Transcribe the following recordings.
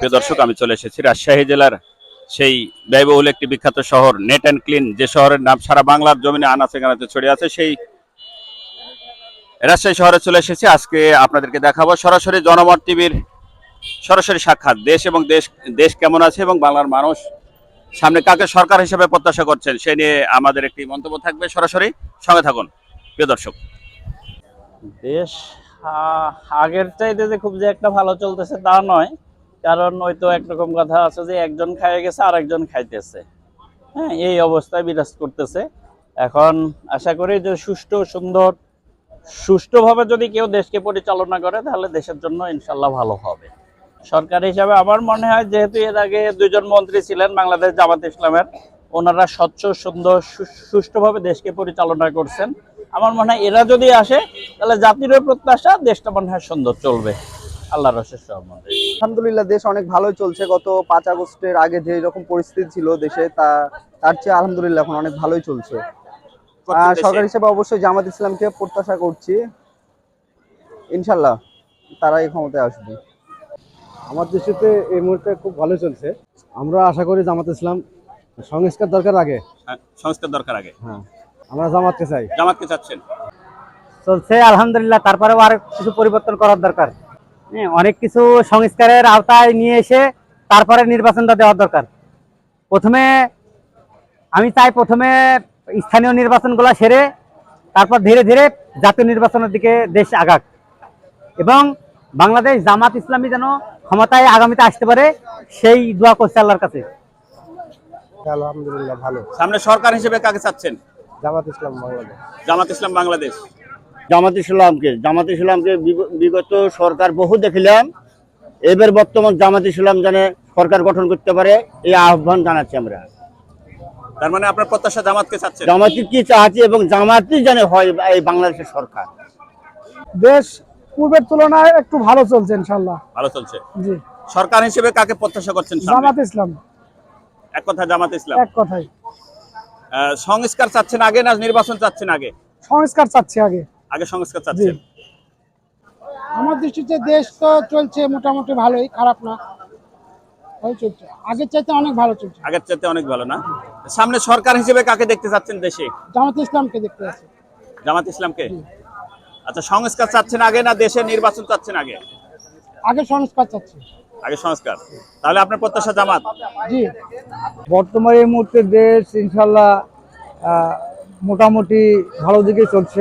প্রিয় দর্শক, আমি চলে এসেছি রাজশাহী জেলার সেই ব্যয়বহুল একটি বিখ্যাত শহর নেট অ্যান্ড ক্লিন যে শহরের নাম সারা বাংলার জমিনে আনাচে কানাচে ছড়িয়ে আছে, সেই রাজশাহী শহরে চলে এসেছি। আজকে আপনাদেরকে দেখাবো সরাসরি জনমত টিভির সরাসরি সাক্ষাৎ। দেশ এবং দেশ দেশ কেমন আছে এবং বাংলার মানুষ সামনে কাকে সরকার হিসেবে প্রত্যাশা করছেন, সে নিয়ে আমাদের একটি মন্তব্য থাকবে। সরাসরি সঙ্গে থাকুন, প্রিয় দর্শক। দেশ আগের চাইতে যে খুব যে একটা ভালো চলতেছে তা নয় কারণ ওই তো একরকম কথা আছে যে একজন খাইয়ে গেছে আর একজন খাইতেছে। হ্যাঁ এই অবস্থায় বিরাজ করতেছে। এখন আশা করি যে সুষ্ঠু, সুন্দর, সুষ্ঠুভাবে যদি কেউ দেশকে পরিচালনা করে, তাহলে দেশের জন্য ইনশাল্লাহ ভালো হবে। সরকার হিসাবে আমার মনে হয়, যেহেতু এর আগে দুজন মন্ত্রী ছিলেন বাংলাদেশ জামাত ইসলামের, ওনারা স্বচ্ছ, সুন্দর সুষ্ঠুভাবে দেশকে পরিচালনা করছেন। আমার মনে হয় এরা যদি আসে, তাহলে জাতিরও প্রত্যাশা, দেশটা মনে হয় সুন্দর চলবে। আল্লাহ রসের সহমতে আলহামদুলিল্লাহ দেশ অনেক ভালোই চলছে। গত পাঁচ আগস্টের আগে যে রকম পরিস্থিতি ছিল দেশে তা তার চেয়ে আলহামদুলিল্লাহ এখন অনেক ভালোই চলছে। সরকার হিসেবে অবশ্যই জামাত ইসলামকে প্রত্যাশা করছি। ইনশাল্লাহ তারাই ক্ষমতায় আসবে। আমার দেশেতে এই মুহূর্তে খুব ভালো চলছে। আমরা আশা করি জামাত ইসলাম সংস্কার দরকার আগে। হ্যাঁ, সংস্কার দরকার আগে। হ্যাঁ আমরা জামাতকে চাই। জামাতকে চাচ্ছেন? চলছে আলহামদুলিল্লাহ তারপরেও আর কিছু পরিবর্তন করার দরকার। অনেক কিছু সংস্কারের আওতায় নিয়ে এসে তারপরে নির্বাচনটা দেওয়ার দরকার। প্রথমে আমি চাই প্রথমে স্থানীয় নির্বাচনগুলো সেরে তারপর ধীরে ধীরে জাতীয় নির্বাচনের দিকে দেশ আগাক এবং বাংলাদেশ জামাত ইসলামী যেন ক্ষমতায় আগামীতে আসতে পারে সেই দোয়া করছে আল্লাহর কাছে। আলহামদুলিল্লাহ ভালো। সামনে সরকার হিসেবে কাকে চাচ্ছেন? জামাত ইসলাম বাংলাদেশ। জামাত ইসলাম বাংলাদেশ। জামাত ইসলামকে জামাত ইসলামকে বিগত সরকার বহু দেখিলাম। এবার বর্তমান জামাত ইসলাম জানে সরকার গঠন করতে পারে এই আহ্বান জানাচ্ছি আমরা। তার মানে আপনার প্রত্যাশা জামাতকে চাচ্ছেন জামাতি কি চাচ্ছি এবং জামাতই জানে হয় এই বাংলাদেশের সরকার? দেশ পূর্বের তুলনায় একটু ভালো চলছে ইনশাল্লাহ ভালো চলছে। জি। সরকার হিসেবে কাকে প্রত্যাশা করছেন? জামাত ইসলাম। এক কথা জামাত ইসলাম। এক কথাই আহ, সংস্কার চাচ্ছেন আগে না নির্বাচন চাচ্ছেন আগে? সংস্কার চাচ্ছি আগে। আগে সংস্কার চাচ্ছেন? আমার দৃষ্টিতে দেশ তো চলছে মোটামুটি ভালোই খারাপ না। ভালো চলছে। আগের চাইতে অনেক ভালো চলছে। আগের চাইতে অনেক ভালো না? সামনে সরকার হিসেবে কাকে দেখতে চাচ্ছেন দেশে? জামাত ইসলামকে দেখতে আছে জামাত ইসলামকে? আচ্ছা সংস্কার চাচ্ছেন আগে না দেশে নির্বাচন চাচ্ছেন আগে? আগে সংস্কার চাচ্ছি। আগে সংস্কার। তাহলে আপনার প্রত্যাশা জামাত? জি। বর্তমানে এই মুহূর্তে দেশ ইনশাল্লাহ মোটামুটি ভালো দিকে চলছে।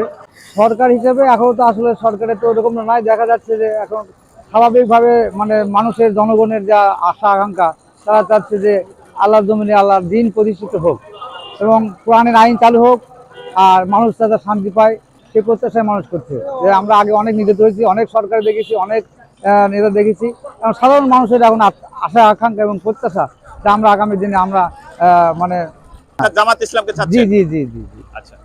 সরকার হিসেবে এখন তো আসলে সরকারের তো ওরকম নাই। দেখা যাচ্ছে যে এখন স্বাভাবিকভাবে মানে মানুষের জনগণের যা আশা আকাঙ্ক্ষা তারা চাচ্ছে যে আল্লাহর জমিনে আল্লাহর দিন প্রতিষ্ঠিত হোক এবং কোরআনের আইন চালু হোক আর মানুষ যাতে শান্তি পায় সে প্রত্যাশায় মানুষ করছে। যে আমরা আগে অনেক নির্যাতিত হয়েছি অনেক সরকার দেখেছি অনেক নেতা দেখেছি। এবং সাধারণ মানুষের এখন আশা আকাঙ্ক্ষা এবং প্রত্যাশা যে আমরা আগামী দিনে আমরা মানে জামাত ইসলামকে জি জি জি জি জি। আচ্ছা।